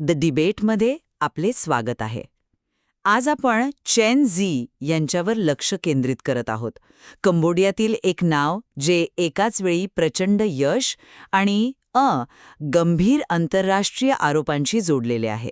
The डिबेटमध्ये आपले स्वागत आहे. आज आपण चेन झी यांच्यावर लक्ष केंद्रित करत आहोत. कंबोडियातील एक नाव जे एकाच वेळी प्रचंड यश आणि अ गंभीर आंतरराष्ट्रीय आरोपांशी जोडलेले आहे.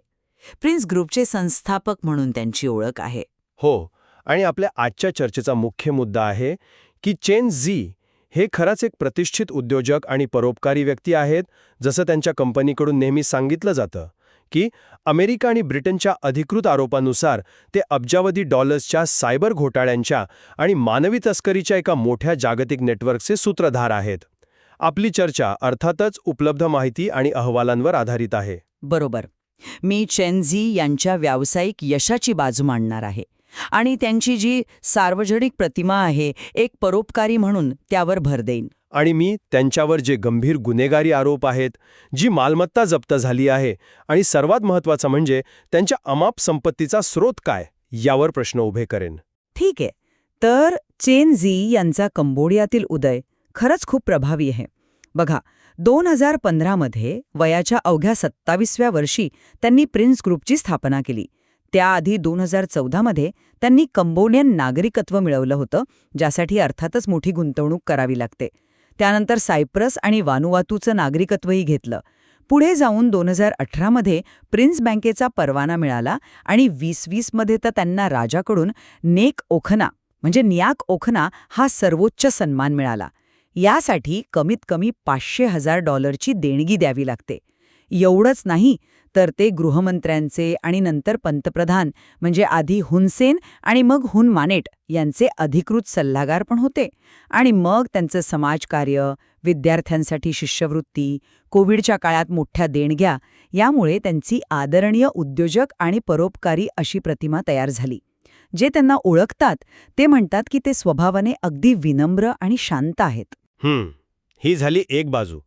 प्रिन्स ग्रुपचे संस्थापक म्हणून त्यांची ओळख आहे. हो आणि आपल्या आजच्या चर्चेचा मुख्य मुद्दा आहे की चेन झी हे खरंच एक प्रतिष्ठित उद्योजक आणि परोपकारी व्यक्ती आहेत जसं त्यांच्या कंपनीकडून नेहमी सांगितलं जातं. की अमेरिका आणि ब्रिटनच्या अधिकृत आरोपानुसार ते अब्जावधी डॉलर्सच्या सायबर घोटाळ्यांच्या आणि मानवी तस्करीच्या एका मोठ्या जागतिक नेटवर्कचे सूत्रधार आहेत. आपली चर्चा अर्थातच उपलब्ध माहिती आणि अहवालांवर आधारित आहे. बरोबर. मी चेनझी यांच्या व्यावसायिक यशाची बाजू मांडणार आहे आणि त्यांची जी सार्वजनिक प्रतिमा आहे एक परोपकारी म्हणून त्यावर भर देईन. आणि मी त्यांच्यावर जे गंभीर गुन्हेगारी आरोप आहेत जी मालमत्ता जप्त झाली आहे आणि सर्वात महत्त्वाचं म्हणजे त्यांच्या अमाप संपत्तीचा स्रोत काय यावर प्रश्न उभे करेन. ठीक आहे. तर चेन झी यांचा कंबोडियातील उदय खरंच खूप प्रभावी आहे. बघा दोन हजार पंधरामध्ये वयाच्या अवघ्या सत्तावीसव्या वर्षी त्यांनी प्रिन्स ग्रुपची स्थापना केली. त्याआधी दोन हजार चौदामध्ये त्यांनी कंबोडियन नागरिकत्व मिळवलं होतं ज्यासाठी अर्थातच मोठी गुंतवणूक करावी लागते. त्यानंतर सायप्रस आणि वानुवातूचं नागरिकत्वही घेतलं. पुढे जाऊन दोन हजार अठरामध्ये प्रिन्स बँकेचा परवाना मिळाला आणि वीस वीसमध्ये तर त्यांना राजाकडून नेक ओखना म्हणजे नियाक ओखना हा सर्वोच्च सन्मान मिळाला. यासाठी कमीत कमी पाचशे हजार डॉलरची देणगी द्यावी लागते. एवढंच नाही तर ते गृहमंत्र्यांचे आणि नंतर पंतप्रधान म्हणजे आधी हुनसेन आणि मग हुन मानेट यांचे अधिकृत सल्लागार पण होते. आणि मग त्यांचं समाजकार्य विद्यार्थ्यांसाठी शिष्यवृत्ती कोविडच्या काळात मोठ्या देणग्या यामुळे त्यांची आदरणीय उद्योजक आणि परोपकारी अशी प्रतिमा तयार झाली. जे त्यांना ओळखतात ते म्हणतात की ते स्वभावाने अगदी विनम्र आणि शांत आहेत. ही झाली एक बाजू.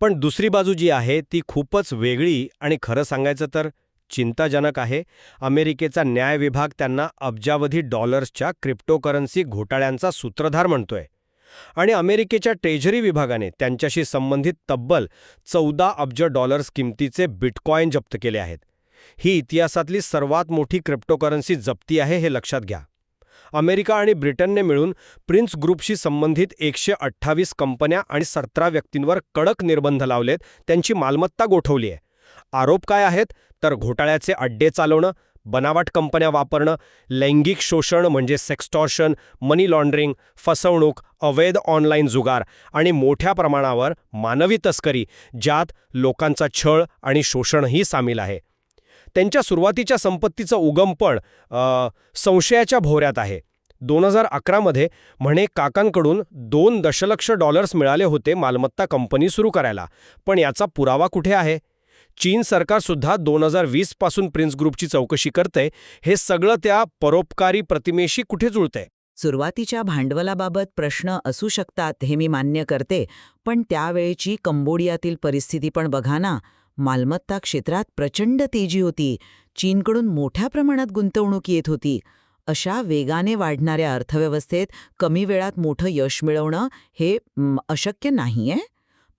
पण दुसरी बाजू जी आहे ती खूपच वेगळी आणि खरं सांगायचं तर चिंताजनक आहे. अमेरिकेचा न्याय विभाग त्यांना अब्जावधी डॉलर्सच्या क्रिप्टोकरन्सी घोटाळ्यांचा सूत्रधार म्हणतोय. आणि अमेरिकेच्या ट्रेझरी विभागाने त्यांच्याशी संबंधित तब्बल चौदा अब्ज डॉलर्स किमतीचे बिटकॉईन जप्त केले आहेत. ही इतिहासातली सर्वात मोठी क्रिप्टोकरन्सी जप्ती आहे हे लक्षात घ्या. अमेरिका आणि ब्रिटनने मिळून प्रिन्स ग्रुपशी संबंधित एकशे अठ्ठावीस कंपन्या आणि सतरा व्यक्तींवर कडक निर्बंध लावलेत त्यांची मालमत्ता गोठवली आहे. आरोप काय आहेत? तर घोटाळ्याचे अड्डे चालवणं बनावट कंपन्या वापरणं लैंगिक शोषण म्हणजे सेक्स्टॉर्शन मनी लॉन्ड्रिंग फसवणूक अवैध ऑनलाईन जुगार आणि मोठ्या प्रमाणावर मानवी तस्करी ज्यात लोकांचा छळ आणि शोषणही सामील आहे. त्यांच्या सुरुवातीच्या संपत्तीचं उगम पण संशयाच्या भोवऱ्यात आहे. दोन हजार अकरामध्ये म्हणे काकांकडून दोन दशलक्ष डॉलर्स मिळाले होते मालमत्ता कंपनी सुरू करायला. पण याचा पुरावा कुठे आहे? चीन सरकारसुद्धा दोन हजार वीसपासून प्रिन्स ग्रुपची चौकशी करते हे सगळं त्या परोपकारी प्रतिमेशी कुठे जुळतंय? सुरुवातीच्या भांडवलाबाबत प्रश्न असू शकतात हे मी मान्य करते पण त्यावेळेची कंबोडियातील परिस्थिती पण बघा ना. मालमत्ता क्षेत्रात प्रचंड तेजी होती. चीनकडून मोठ्या प्रमाणात गुंतवणूक येत होती. अशा वेगाने वाढणाऱ्या अर्थव्यवस्थेत कमी वेळात मोठं यश मिळवणं हे अशक्य नाहीये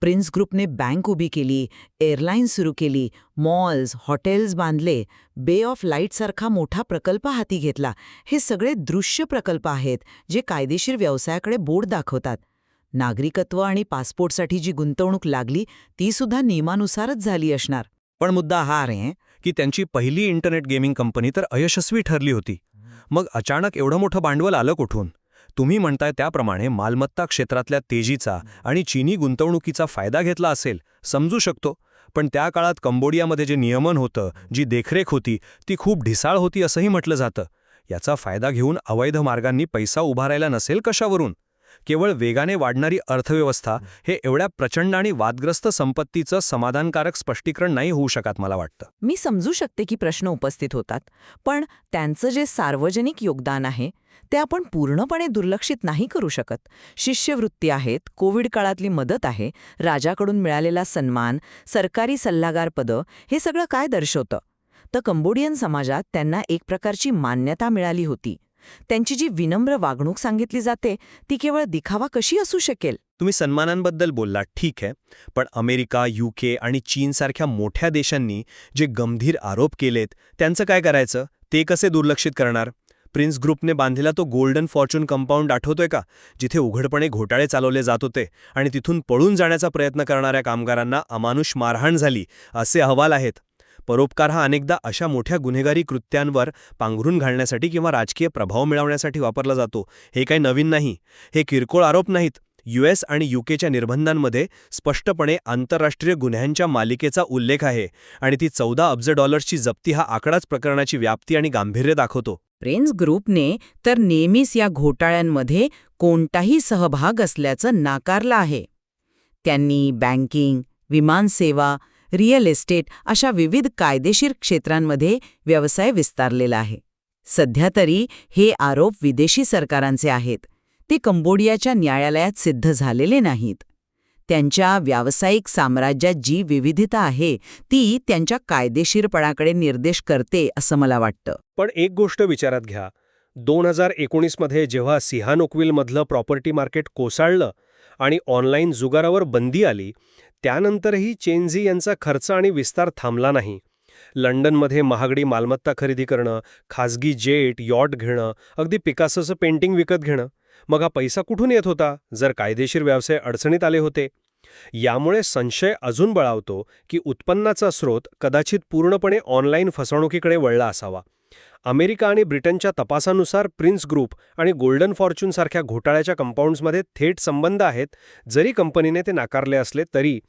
प्रिन्स ग्रुपने बँक उभी केली एअरलाईन सुरू केली मॉल्स हॉटेल्स बांधले बे ऑफ लाईटसारखा मोठा प्रकल्प हाती घेतला. हे सगळे दृश्य प्रकल्प आहेत जे कायदेशीर व्यवसायाकडे बोर्ड दाखवतात. नागरिकत्व आणि पासपोर्टसाठी जी गुंतवणूक लागली ती सुद्धा नियमानुसारच झाली असणार. पण मुद्दा हा आहे की त्यांची पहिली इंटरनेट गेमिंग कंपनी तर अयशस्वी ठरली होती. मग अचानक एवढं मोठं भांडवल आलं कुठून? तुम्ही म्हणताय त्याप्रमाणे मालमत्ता क्षेत्रातल्या तेजीचा आणि चीनी गुंतवणुकीचा फायदा घेतला असेल समजू शकतो. पण त्या काळात कंबोडियामध्ये जे नियमन होतं जी देखरेख होती ती खूप ढिसाळ होती असंही म्हटलं जातं. याचा फायदा घेऊन अवैध मार्गांनी पैसा उभारायला नसेल कशावरून? केवळ वेगाने वाढणारी अर्थव्यवस्था हे एवढ्या प्रचंड आणि वादग्रस्त संपत्तीचं समाधानकारक स्पष्टीकरण नाही होऊ शकत मला वाटतं. मी समजू शकते की प्रश्न उपस्थित होतात पण त्यांचं जे सार्वजनिक योगदान आहे ते आपण पूर्णपणे दुर्लक्षित नाही करू शकत. शिष्यवृत्ती आहेत कोविड काळातली मदत आहे राजाकडून मिळालेला सन्मान सरकारी सल्लागार पदं हे सगळं काय दर्शवतं? तर कंबोडियन समाजात त्यांना एक प्रकारची मान्यता मिळाली होती. त्यांची जी विनम्र वागणूक सांगितली जाते ती केवळ दिखावा कशी असू शकेल? तुम्ही सन्मानांबद्दल बोललात ठीक आहे. पण अमेरिका युके आणि चीनसारख्या मोठ्या देशांनी जे गंभीर आरोप केलेत त्यांचं काय करायचं? ते कसे दुर्लक्षित करणार? प्रिन्स ग्रुपने बांधलेला तो गोल्डन फॉर्च्यून कंपाऊंड आठवतोय का? जिथे उघडपणे घोटाळे चालवले जात होते आणि तिथून पळून जाण्याचा प्रयत्न करणाऱ्या कामगारांना अमानुष मारहाण झाली असे अहवाल आहेत. परोपकार हा अनेकदा अशा मोठ्या गुन्हेगारी कृत्यांवर पांघरून घालण्यासाठी किंवा राजकीय प्रभाव मिळवण्यासाठी वापरला जातो. हे काही नवीन नाही. हे किरकोळ आरोप नाहीत. यूएस आणि युकेच्या निर्बंधांमध्ये स्पष्टपणे आंतरराष्ट्रीय गुन्ह्यांच्या मालिकेचा उल्लेख आहे आणि ती चौदा अब्ज डॉलर्सची जप्ती हा आकडाच प्रकरणाची व्याप्ती आणि गांभीर्य दाखवतो. प्रेन्स ग्रुपने तर नेहमीच या घोटाळ्यांमध्ये कोणताही सहभाग असल्याचं नाकारलं आहे. त्यांनी बँकिंग विमानसेवा रिअल इस्टेट अशा विविध कायदेशीर क्षेत्रांमध्ये व्यवसाय विस्तारलेला आहे. सध्या तरी हे आरोप विदेशी सरकारांचे आहेत. ते कंबोडियाच्या न्यायालयात सिद्ध झालेले नाहीत. त्यांच्या व्यावसायिक साम्राज्यात जी विविधता आहे ती त्यांच्या कायदेशीरपणाकडे निर्देश करते असं मला वाटतं. पण एक गोष्ट विचारात घ्या. दोन हजार एकोणीसमध्ये जेव्हा सिहानोक्विलमधलं प्रॉपर्टी मार्केट कोसळलं आणि ऑनलाईन जुगारावर बंदी आली त्यानंतरही चेनझी यांचा खर्च आणि विस्तार थांबला नाही. लंडनमध्ये महागडी मालमत्ता खरेदी करणं खाजगी जेट यॉट घेणं अगदी पिकासोचं पेंटिंग विकत घेणं मग हा पैसा कुठून येत होता जर कायदेशीर व्यवसाय अडचणीत आले होते? यामुळे संशय अजून बळावतो की उत्पन्नाचा स्रोत कदाचित पूर्णपणे ऑनलाईन फसवणुकीकडे वळला असावा. अमेरिका आणि ब्रिटनच्या तपासानुसार प्रिन्स ग्रुप आणि गोल्डन फॉर्च्यूनसारख्या घोटाळ्याच्या कंपाऊंड्समध्ये थेट संबंध आहेत जरी कंपनीने ते नाकारले असले तरी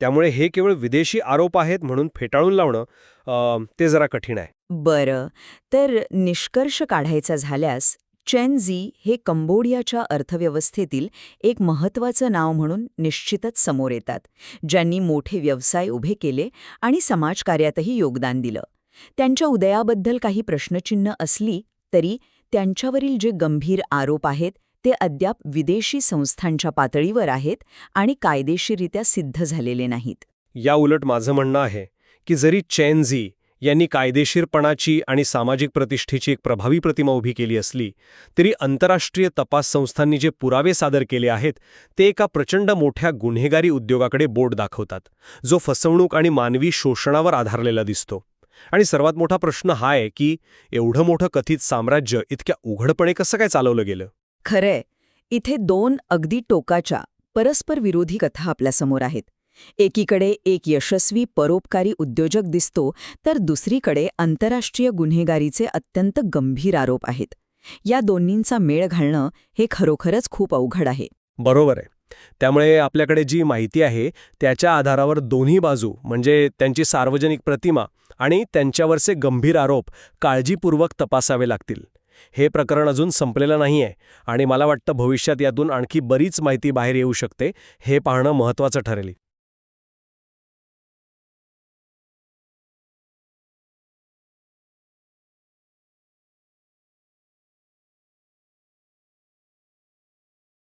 त्यामुळे हे केवळ विदेशी आरोप आहेत म्हणून फेटाळून लावणं ते जरा कठीण आहे. बरं. तर निष्कर्ष काढायचा झाल्यास चेन झी हे कंबोडियाच्या अर्थव्यवस्थेतील एक महत्त्वाचं नाव म्हणून निश्चितच समोर येतात ज्यांनी मोठे व्यवसाय उभे केले आणि समाजकार्यातही योगदान दिलं. त्यांच्या उदयाबद्दल काही प्रश्नचिन्ह असली तरी त्यांच्यावरील जे गंभीर आरोप आहेत ते अद्याप विदेशी संस्थांच्या पातळीवर आहेत आणि कायदेशीरित्या सिद्ध झालेले नाहीत. या उलट माझं म्हणणं आहे की जरी चेनझी यांनी कायदेशीरपणाची आणि सामाजिक प्रतिष्ठेची एक प्रभावी प्रतिमा उभी केली असली तरी आंतरराष्ट्रीय तपास संस्थांनी जे पुरावे सादर केले आहेत ते एका प्रचंड मोठ्या गुन्हेगारी उद्योगाकडे बोट दाखवतात जो फसवणूक आणि मानवी शोषणावर आधारलेला दिसतो. आणि सर्वात मोठा प्रश्न हा आहे की एवढं मोठं कथित साम्राज्य इतक्या उघडपणे कसं काय चालवलं गेलं? खरंय. इथे दोन अगदी टोकाच्या परस्पर विरोधी कथा आपल्यासमोर आहेत. एकीकडे एक यशस्वी परोपकारी उद्योजक दिसतो तर दुसरीकडे आंतरराष्ट्रीय गुन्हेगारीचे अत्यंत गंभीर आरोप आहेत. या दोन्हींचा मेळ घालणं हे खरोखरच खूप अवघड आहे. बरोबर आहे. त्यामुळे आपल्याकडे जी माहिती आहे त्याच्या आधारावर दोन्ही बाजू म्हणजे त्यांची सार्वजनिक प्रतिमा आणि त्यांच्यावरचे गंभीर आरोप काळजीपूर्वक तपासावे लागतील. हे प्रकरण अजून संपलेलं नाही आहे आणि मला वाटतं भविष्यात यातून आणखी बरीच माहिती बाहेर येऊ शकते हे पाहणं महत्त्वाचं ठरेल.